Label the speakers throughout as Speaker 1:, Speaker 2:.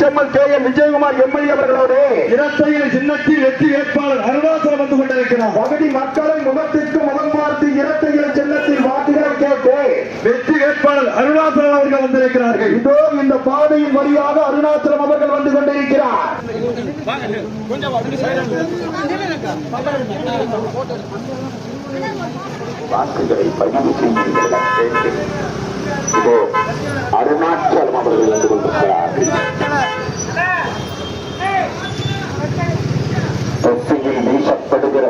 Speaker 1: செம்மல் K N Vijayakumar MLA அவர்களோடு
Speaker 2: இரட்டையில் சின்னத்தில் வெற்றி வேட்பாளர் அருணாசலம் வந்து கொண்டிருக்கிறார்.
Speaker 1: பகுதி மக்களை முகத்திற்கு முகம் பார்த்து இரட்டையில சின்னத்தில் வாக்குகளை கேட்டு
Speaker 2: வெற்றி வேட்பாளர் அருணாசலம் அவர்கள் வந்திருக்கிறார்கள்.
Speaker 1: இதோ இந்த பாதையின் வழியாக அருணாச்சலம் அவர்கள் வந்து கொண்டிருக்கிறார். வாக்குகளை பதிவு செய்யுங்கள் இதோ அருணாச்சலம் அவர்கள் வந்து கொண்டிருக்கிறார்கள். தொட்டியில் வீசப்படுகிற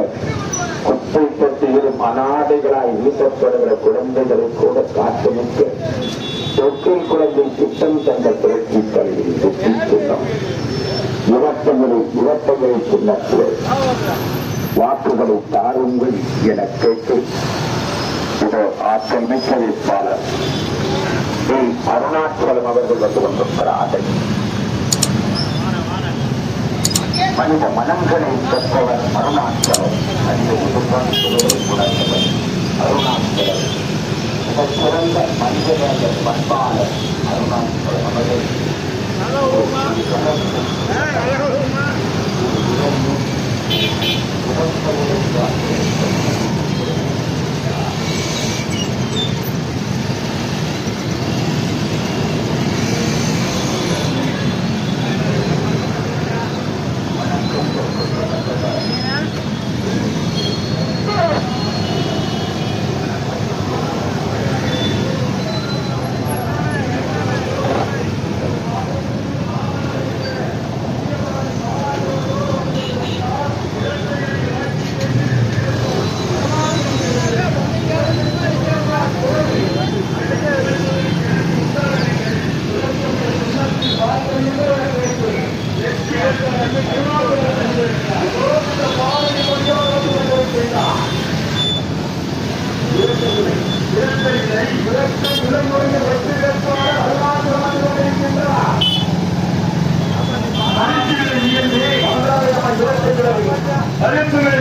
Speaker 1: குப்பை தொட்டியிலும் அனாதைகளாய் வீசப்படுகிற குழந்தைகளை கூட காட்டுவிக்க தொட்டில் குழந்தை திட்டம் தந்த புரட்சி தலைவி தொட்டி சின்னம் இரட்டங்களை இரட்டங்களை சின்னத்தில் வாக்குகளை தாருங்கள் என கேட்டு இதோ ஆற்றல் மிக்க வேட்பாளர். அருணாச்சலம் அவர்கள் வந்து கொண்டிருக்கிறார்கள் மனித மனங்களை பெற்றவர் அருணாச்சலம் மனித உருவாக்குவதை உணர்ந்தவர் அருணாச்சலம் சிறந்த மனிதநேய பண்பாளர் அருணாச்சலம் அவர்கள்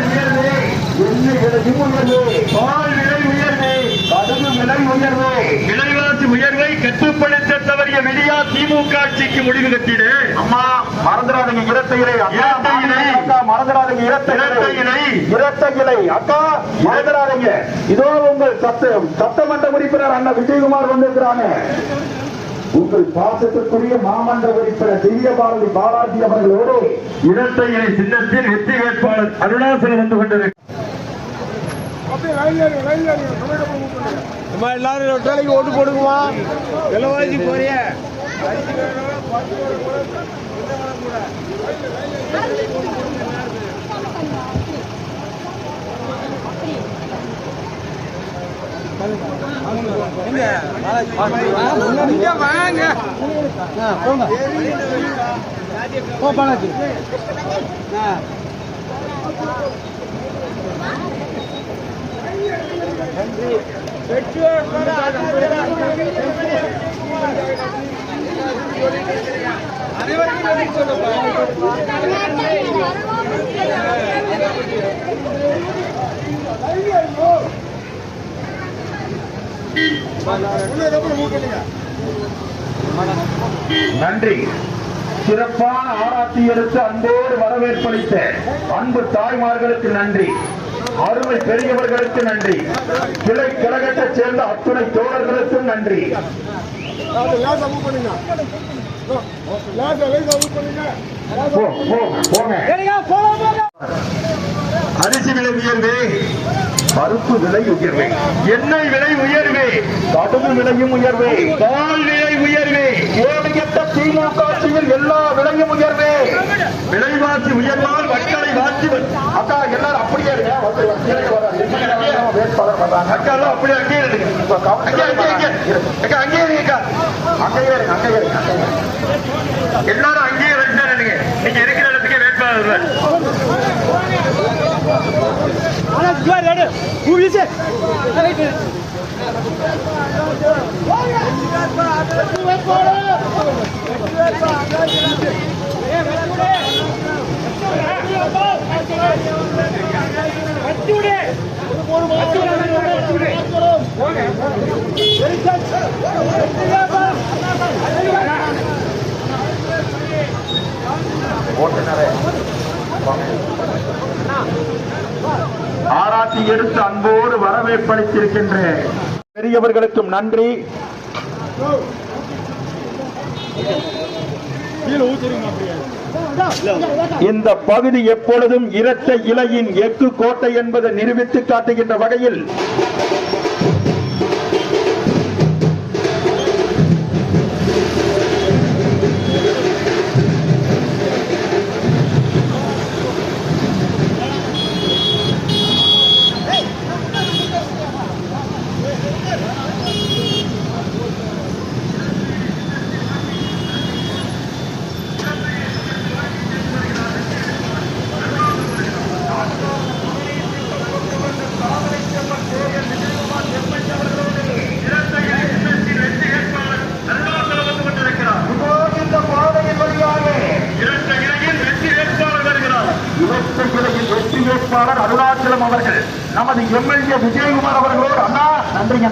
Speaker 2: உயர்வே
Speaker 1: எண்ணெய் விலையும் உயர்வு
Speaker 2: பால் விலை உயர்வே
Speaker 1: கடுகு விலை உயர்வு.
Speaker 2: விலைவாசி உயர்வை கட்டுப்படுத்த தவறிய திமுக ஆட்சிக்கு முடிவு கட்டிடு.
Speaker 1: அம்மா மறந்துடாதீங்க அக்கா இதோ உங்கள் சட்ட சட்டமன்ற உறுப்பினர் அண்ணா விஜயகுமார் வந்திருக்கிறாங்க. உங்கள் பாசத்திற்குரிய மாமன்ற உறுப்பினர் திவ்ய பாரதி பாலாஜி அவர்களோடு
Speaker 2: இரட்டை இலை சின்னத்தில் வெற்றி வேட்பாளர் அருணாசலம் வந்து கொண்டிருக்கிறார்.
Speaker 3: நம்ம எல்லாரும் ரெட்டாலைக்கு ஓட்டு போடுங்கம்மா. விலைவாசி போறிய.
Speaker 1: நன்றி. சிறப்பான ஆராய்ச்சிகளுக்கு அன்போடு வரவேற்பளித்த அன்பு தாய்மார்களுக்கு நன்றி. அருமை பெரியவர்களுக்கு நன்றி. கிளை கழகத்தைச் சேர்ந்த அத்துணை தோழர்களுக்கும் நன்றி. போங்க. அரிசி விலை உயர்வே பருப்பு விலை உயர்வே. எண்ணெய் விலை உயர்வே கடுகு விலையும் உயர்வே பால் விலை உயர்வே. ஏழையற்ற திமுக ஆட்சியில் எல்லா விலையும் உயர்வே. விலைவாசி உயர்வால் மக்களை வாசி அக்கா எல்லாரும் அப்படியே இருங்க. வேட்பாளர் வர்றாங்க. அக்கா எல்லாம் அப்படியே அங்கேயே இருங்க. இப்ப கவனம் அங்கேயே, அங்கேயே, இருங்க அங்கேயே இருங்க அங்கேயே இருங்க இருங்க. எல்லாரும் அங்கேயே வச்சுருங்க நீங்க இருக்கிற ஓட்டுநரே ஆராய்ச்சி எடுத்து அன்போடு வரவேற்பளித்திருக்கின்றேன். பெரியவர்களுக்கும் நன்றி. இந்த பகுதி எப்பொழுதும் இரட்டை இலையின் எக்கு கோட்டை என்பதை நிரூபித்து காட்டுகின்ற வகையில்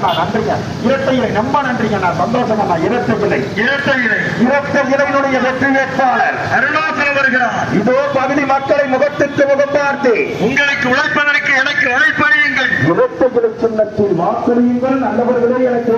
Speaker 1: நன்றிங்க நன்றிங்க. இரட்டை இலை ரொம்ப நன்றிங்க அண்ணா. சந்தோஷம் அண்ணா இரட்டை இலை இரட்டை இலை இரட்டை இலையினுடைய வெற்றி வேட்பாளர். அருணாச்சலம் வருகிறார். இதோ பகுதி மக்களை முகத்துக்கு முகம் பார்த்து.
Speaker 3: உங்களுக்கு உழைப்பதற்கு எனக்கு அழைப்பறியுங்கள்
Speaker 1: இரட்டை இலை சின்னத்தில் வாக்களியுங்கள் நல்லவர்களே எனக்கு.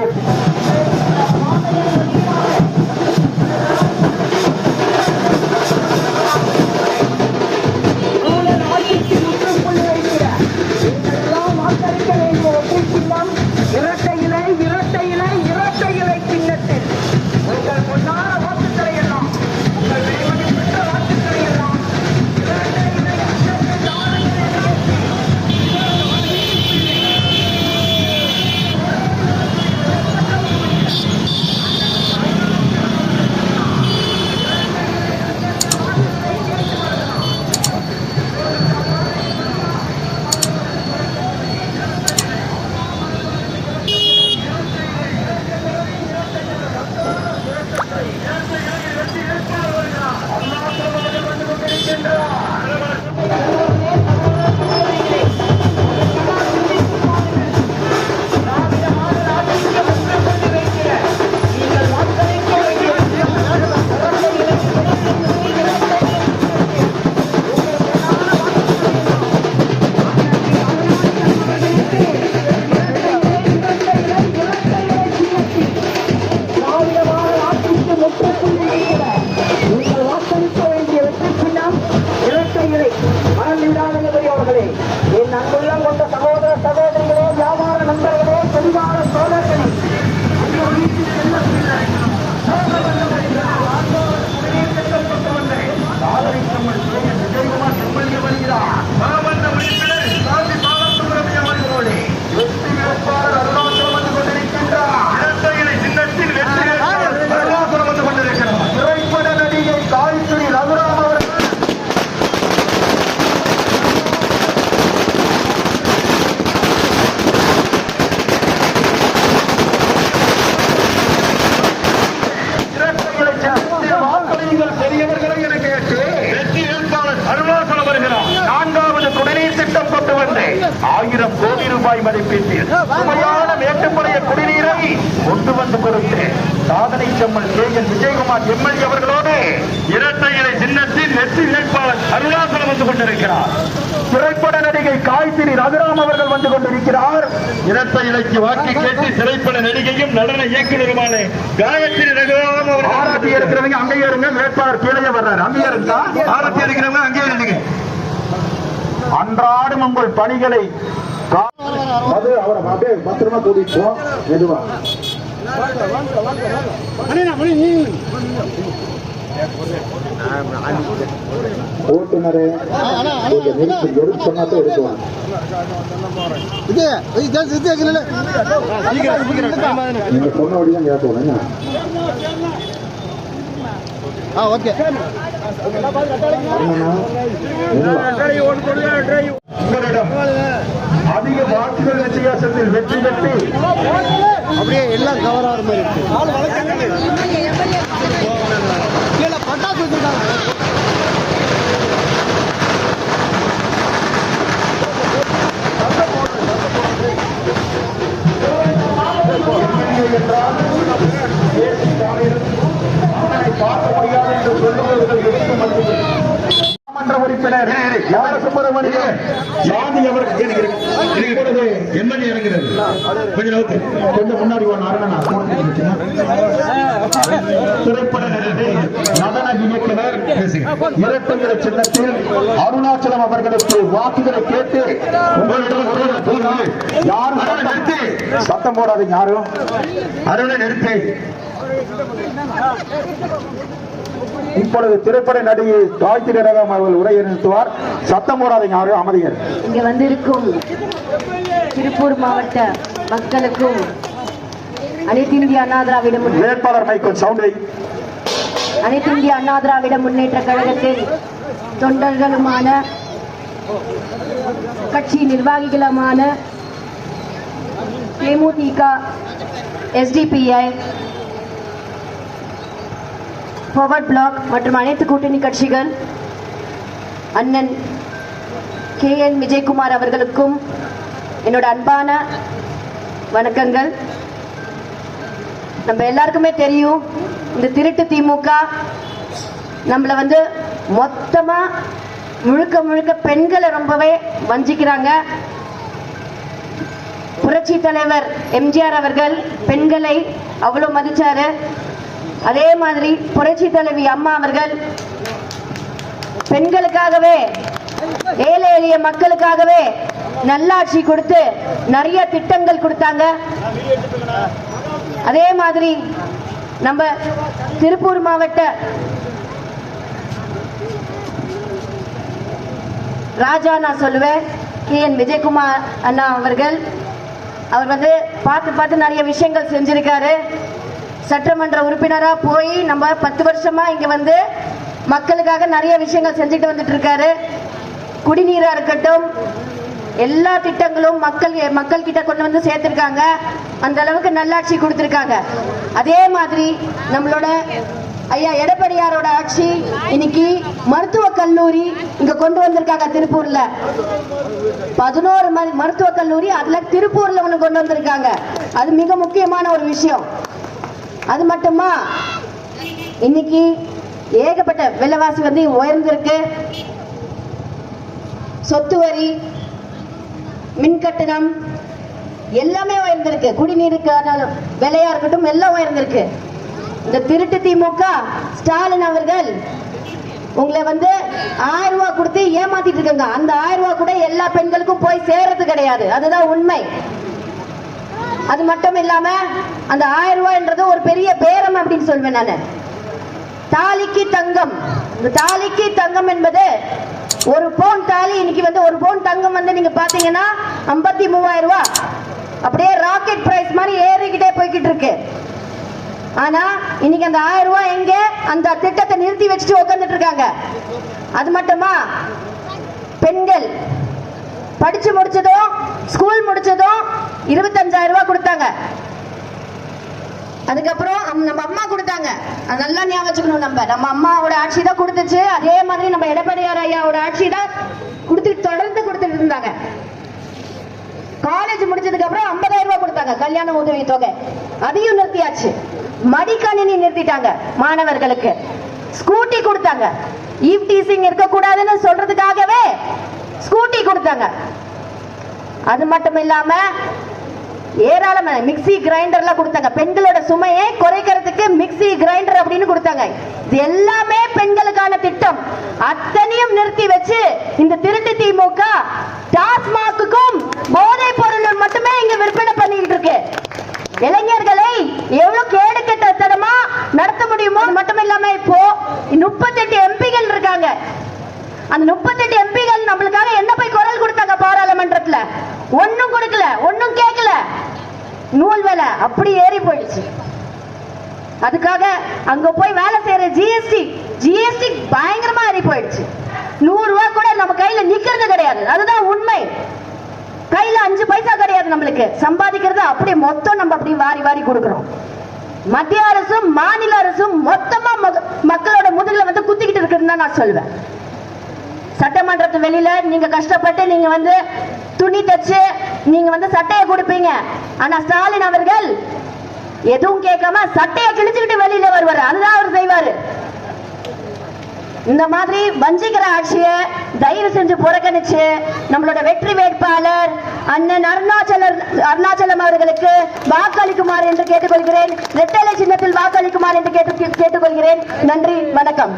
Speaker 1: சாதனை செம்மல் கே என் விஜயகுமார் எம்எல்ஏ அவர்களோடு இரட்டை இலை சின்னத்தில் வெற்றி வேட்பாளர் அருணாசலம் வந்து கொண்டிருக்கிறார். திரைப்பட நடிகை காய்த்திரி ரகுராம் அவர்கள் வந்து கொண்டிருக்கிறார்.
Speaker 2: இரட்டை இலைக்கு வாக்கு கேட்டு திரைப்பட நடிகையும் நடன இயக்குநருமான காயத்ரி ரகுராம் அவர்கள்.
Speaker 1: ஆராய்ச்சி இருக்கிறவங்க அங்கேயே இருங்க வேட்பாளர் கீழே வர்றாரு. அங்கேயே இருந்தா
Speaker 2: ஆரத்தி இருக்கிறவங்க அங்கேயே நில்லுங்க
Speaker 1: அன்றாடும் உங்கள் பணிகளை கா- அது அவரை அப்படியே பத்திரமா கூட்டிட்டு போ. மெதுவா. ஓட்டுநரே கொஞ்சம் நிறுத்தி எடுத்து சொன்னாதான் எடுக்குவாங்க
Speaker 3: இது இது இது இல்ல
Speaker 1: நீங்க சொன்னபடிதான் கேட்கணும் என்ன?
Speaker 3: ஆ ஓகே
Speaker 1: அண்ணா, மெதுவா. உங்களிடம் அதிக வாக்குகள் வித்தியாசத்தில் வெற்றி பெற்று
Speaker 3: அப்படியே எல்லாம் கவர் ஆகிற மாதிரி இருக்கு. பட்டாசு
Speaker 1: என்றால் பார்க்க முடியாது என்று எதுக்கு மத்தியில் சட்டமன்ற உறுப்பினர் யார சுப்பிரமணியன் ஜாதி அவர்கள் இப்பொழுது
Speaker 2: எம்எல்ஏ கொஞ்சம்.
Speaker 1: கொஞ்சம் முன்னாடி ஒன்று அருணனா திரைப்பட நடன இயக்குனர் இரட்டைங்கிற சின்னத்தில் அருணாச்சலம் அவர்களுக்கு வாக்குகளை கேட்டு உங்களிடம் யாரும் சத்தம் போடாதீங்க யாரும். அருணை நிறுத்தி. இப்பொழுது திரைப்பட நடிகை காயத்ரி ரகம் அவர்கள் உரையை நிறுத்துவார். சத்தம் போடாதீங்க யாரும் அமைதியர்.
Speaker 4: இங்க வந்திருக்கும் திருப்பூர் மாவட்ட மக்களுக்கும் அனைத்து இந்திய அண்ணா திராவிட
Speaker 1: வேட்பாளர் மைக்கேல் சவுண்டை
Speaker 4: அனைத்து இந்திய அண்ணா திராவிட முன்னேற்ற கழகத்தில் தொண்டர்களுமான கட்சி நிர்வாகிகளுமான தேமுதிக எஸ்டிபிஐ forward பிளாக் மற்றும் அனைத்து கூட்டணி கட்சிகள் அண்ணன் கே என் விஜயகுமார் அவர்களுக்கும் என்னோட அன்பான வணக்கங்கள். நம்ம எல்லாருக்குமே தெரியும் இந்த திருட்டு திமுக நம்மள வந்து மொத்தமா முழுக்க முழுக்க பெண்களை ரொம்பவே வஞ்சிக்கிறாங்க. புரட்சி தலைவர் எம்ஜிஆர் அவர்கள் பெண்களை அவ்வளவு மதிச்சாரு. அதே மாதிரி புரட்சி தலைவி அம்மா அவர்கள் பெண்களுக்காகவே ஏழை எளிய மக்களுக்காகவே நல்லாட்சி கொடுத்து நிறைய திட்டங்கள் கொடுத்தாங்க. அதே மாதிரி நம்ம திருப்பூர் மாவட்ட ராஜா நான் சொல்லுவேன் கே என் விஜயகுமார் அண்ணா அவர்கள். அவர் வந்து பார்த்து பார்த்து நிறைய விஷயங்கள் செஞ்சிருக்காரு. சட்டமன்ற உறுப்பினரா போய் நம்ம பத்து வருஷமா இங்க வந்து மக்களுக்காக நிறைய விஷயங்கள் செஞ்சுட்டு வந்துட்டு இருக்காரு. குடிநீரா இருக்கட்டும் எல்லா திட்டங்களும் மக்கள் மக்கள் கிட்ட கொண்டு வந்து சேர்த்திருக்காங்க. அந்த அளவுக்கு நல்லாட்சி கொடுத்திருக்காங்க. அதே மாதிரி நம்மளோட ஐயா எடப்பாடியாரோட ஆட்சி இன்னைக்கு மருத்துவ கல்லூரி இங்க கொண்டு வந்திருக்காங்க திருப்பூர்ல. பதினோரு ம- மருத்துவ கல்லூரி அதுல திருப்பூர்ல ஒண்ணு கொண்டு வந்திருக்காங்க. அது மிக முக்கியமான ஒரு விஷயம். அது மட்டுமா? இன்னைக்கு ஏகப்பட்ட விலைவாசி வந்து உயர்ந்திருக்கு. சொத்து வரி மின் கட்டணம் எல்லாமே உயர்ந்திருக்கு. குடிநீருக்கான விலையா இருக்கட்டும் எல்லாம் உயர்ந்திருக்கு. இந்த திருட்டு திமுக ஸ்டாலின் அவர்கள் உங்களை வந்து ஆயிரம் ரூபாய் கொடுத்து ஏமாத்திட்டு இருக்காங்க. அந்த ஆயிரம் ரூபாய் கூட எல்லா பெண்களுக்கும் போய் சேர்றது கிடையாது. அதுதான் உண்மை. அது மட்டும் இல்லாம அந்த ஆயிரம் ரூபாய்ன்றது ஒரு பெரிய பேரம் அப்படின்னு சொல்வேன் நானு. தாலிக்கு தங்கம். இந்த தாலிக்கு தங்கம் என்பது ஒரு பவுன் தாலி இன்னைக்கு வந்து ஒரு பவுன் தங்கம் வந்து நீங்க பாத்தீங்கன்னா ஐம்பத்தி மூவாயிரம் ரூபாய் அப்படியே ராக்கெட் பிரைஸ் மாதிரி ஏறிக்கிட்டே போய்கிட்டு இருக்கு. ஆனா இன்னைக்கு அந்த ஆயிரம் ரூபாய் எங்க? அந்த திட்டத்தை நிறுத்தி வச்சுட்டு உட்காந்துட்டு இருக்காங்க. அது மட்டுமா? பெண்கள். படிச்சு முடிச்சதும் ஸ்கூல் முடிச்சதும் இருபத்தஞ்சாயிரம் ரூபாய் கொடுத்தாங்க. அதுக்கப்புறம் நம்ம அம்மா கொடுத்தாங்க. நல்லா ஞாபகம் வச்சுக்கணும் நம்ம. நம்ம அம்மாவோட ஆட்சி தான் கொடுத்துச்சு. அதே மாதிரி நம்ம எடப்பாடியார் ஐயாவோட ஆட்சி தான் கொடுத்து தொடர்ந்து கொடுத்துட்டு இருந்தாங்க. காலேஜ் முடிச்சதுக்கு அப்புறம் 50000 ரூபாய் கொடுத்தாங்க கல்யாண உதவி தொகை. அதையும் நிறுத்தியாச்சு. மடிக்கணினி நிறுத்திட்டாங்க மாணவர்களுக்கு. ஸ்கூட்டி கொடுத்தாங்க. ஈவ் டீசிங் இருக்கக்கூடாதுன்னு சொல்றதுக்காகவே ஸ்கூட்டி கொடுத்தாங்க. அது மட்டும் இல்லாம ஏராளமான மிக்ஸி கிரைண்டர்லாம் கொடுத்தாங்க. பெண்களோட சுமையை குறைக்கிறதுக்கு மிக்ஸி கிரைண்டர் அப்படின்னு கொடுத்தாங்க. இது எல்லாமே பெண்களுக்கான திட்டம். அத்தனையும் நிறுத்தி வச்சு இந்த திருட்டு திமுக டாஸ்மாக்குக்கும் போதைப் பொருள் மட்டுமே இங்க விற்பனை பண்ணிட்டு இருக்கு. இளைஞர்களை எவ்வளவு கேடு கெட்ட தரமா நடத்த முடியுமோ அது மட்டும் இல்லாம இப்போ முப்பத்தெட்டு எம்பிகள் இருக்காங்க. அந்த முப்பத்தெட்டு எம்பிகள் நம்மளுக்காக என்ன போய் குரல் கொடுத்தாங்க பாராளுமன்றத்துல? ஒன்னும் கொடுக்கல ஒன்னும் கேட்கல. நூல் விலை அப்படி ஏறி போயிடுச்சு. அதுக்காக அங்க போய் வேலை செய்யற ஜிஎஸ்டி ஜிஎஸ்டி பயங்கரமா ஏறி போயிடுச்சு. நூறு ரூபாய் கூட நம்ம கையில நிக்கிறது கிடையாது. அதுதான் உண்மை. கையில அஞ்சு பைசா கிடையாது நம்மளுக்கு. சம்பாதிக்கிறது அப்படியே மொத்தம் நம்ம அப்படி வாரி வாரி கொடுக்குறோம். மத்திய அரசும் மாநில அரசும் மொத்தமா மக்களோட முதுகுல வந்து குத்திக்கிட்டு இருக்குன்னு தான் நான் சொல்வேன். சட்டமன்றத்து வெளியில நீங்க கஷ்டப்பட்டு நீங்க வந்து துணி தச்சு நீங்க வந்து சட்டையை கொடுப்பீங்க. ஆனா ஸ்டாலின் அவர்கள் எதுவும் கேட்காம சட்டையை கிழிச்சுக்கிட்டு வெளியில வருவாரு. அதுதான் அவர் செய்வாரு. இந்த மாதிரி வஞ்சிக்கிற ஆட்சியை தயவு செஞ்சு புறக்கணிச்சு நம்மளோட வெற்றி வேட்பாளர் அண்ணன் அருணாச்சலர் அருணாச்சலம் அவர்களுக்கு வாக்களிக்குமாறு என்று கேட்டுக்கொள்கிறேன். ரெட்டலை சின்னத்தில் வாக்களிக்குமாறு என்று கேட்டு கேட்டுக்கொள்கிறேன். நன்றி வணக்கம்.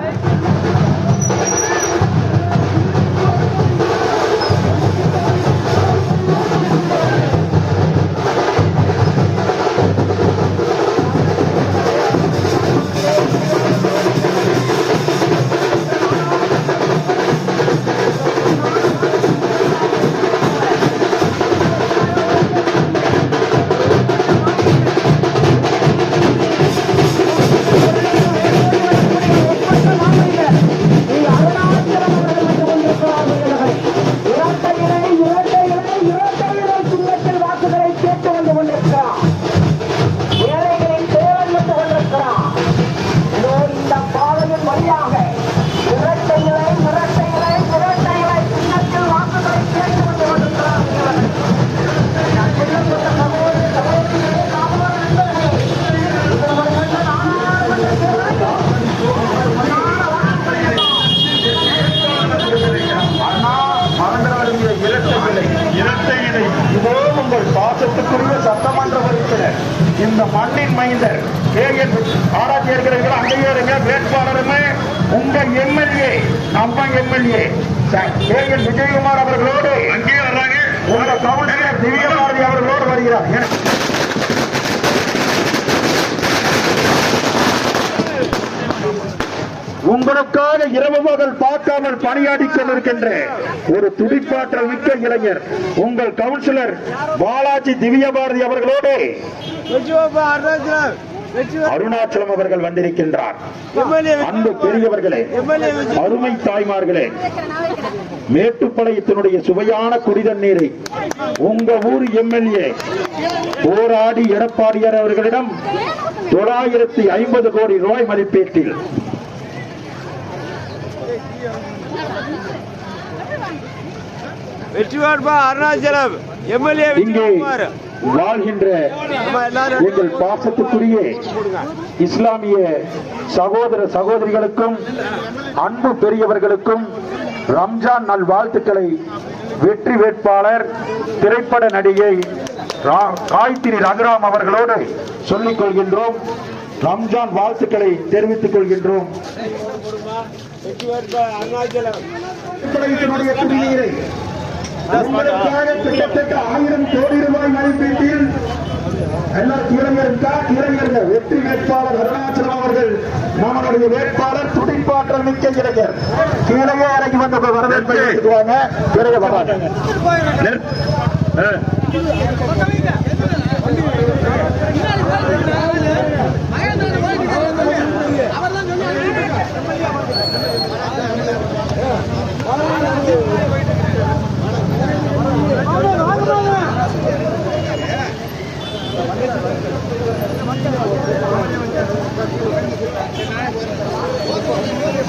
Speaker 1: Thank you. விஜயகுமார் அவர்களோடு அங்கேயே வர்றாங்க. உங்க கவுன்சிலர் திவ்ய பாரதி அவர்களோடு வருகிறார். உங்களுக்காக இரவு பகல் பார்க்காமல் பணியாடி கொண்டிருக்கின்ற ஒரு துடிப்பாற்றல் மிக்க இளைஞர் உங்கள் கவுன்சிலர் பாலாஜி திவ்ய பாரதி அவர்களோடு
Speaker 3: அருணாச்சலம்
Speaker 1: அவர்கள் வந்திருக்கின்றார்.
Speaker 3: எம்எல்ஏ
Speaker 1: அன்பு பெரியவர்களே அருமை தாய்மார்களே மேட்டுப்பாளையத்தினுடைய சுவையான குடிதண்ணீரை உங்க ஊர் எம்எல்ஏ போராடி எடப்பாடியார் அவர்களிடம் தொள்ளாயிரத்தி ஐம்பது கோடி ரூபாய் மதிப்பீட்டில்.
Speaker 3: வெற்றி பாப்பா அருணாச்சலம். எம்எல்ஏ
Speaker 1: இங்கே
Speaker 3: விஜயகுமார்
Speaker 1: வாழ்கின்ற எங்கள் பாசத்துக்குரிய இஸ்லாமிய சகோதர சகோதரிகளுக்கும் அன்பு பெரியவர்களுக்கும் ரம்ஜான் நல் வாழ்த்துக்களை வெற்றி வேட்பாளர் திரைப்பட நடிகை ரா- ரகுராம் அவர்களோடு சொல்லிக் கொள்கின்றோம். ரம்ஜான் வாழ்த்துக்களை தெரிவித்துக் கொள்கின்றோம். ஆயிரம் கோடி ரூபாய் மதிப்பீட்டில் எல்லாம் இளைஞர் இளைஞர்கள் வெற்றி வேட்பாளர் அருணாச்சலம் அவர்கள் நம்மளுடைய வேட்பாளர் துடிப்பாற்றல் மிக்க இளைஞர் கீழே இறங்கி வந்து வரவேற்பை எடுத்துக்குவாங்க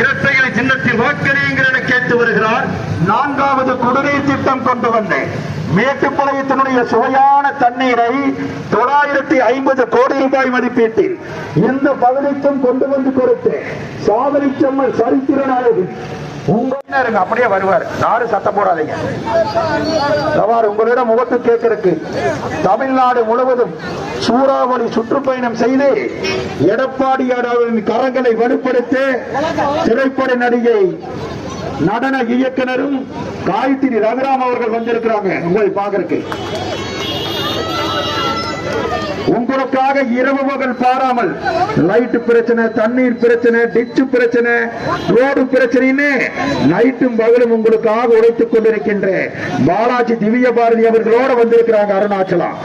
Speaker 2: இரட்டைகளை சின்னத்தில் வாக்களியுங்கள் என கேட்டு வருகிறார்.
Speaker 1: நான்காவது குடிநீர் திட்டம் கொண்டு வந்தேன். மேட்டுப்பாளையத்தினுடைய சுவையான தண்ணீரை தொள்ளாயிரத்தி ஐம்பது கோடி ரூபாய் மதிப்பீட்டில் இந்த பகுதிக்கும் கொண்டு வந்து கொடுத்தேன். சாதனை செம்மல் சரித்திரனாக உங்கள் உங்க இருங்க அப்படியே வருவார். யாரும் சத்தம் போடாதீங்க. உங்களிடம் முகத்து கேட்கறதுக்கு தமிழ்நாடு முழுவதும் சூறாவளி சுற்றுப்பயணம் செய்து எடப்பாடியாரின் கரங்களை வலுப்படுத்த திரைப்பட நடிகை நடன இயக்குனரும் காயத்ரி ரகுராம் அவர்கள் வந்திருக்கிறாங்க. உங்களை பார்க்கறதுக்கு. உங்களுக்காக இரவு பகல் பாராமல் லைட் பிரச்சனை தண்ணீர் பிரச்சனை டிச்சு பிரச்சனை ரோடு பிரச்சனைன்னு நைட்டும் பகலும் உங்களுக்காக உழைத்துக் கொண்டிருக்கின்ற பாலாஜி திவ்ய பாரதி அவர்களோட வந்திருக்கிறாங்க அருணாச்சலம்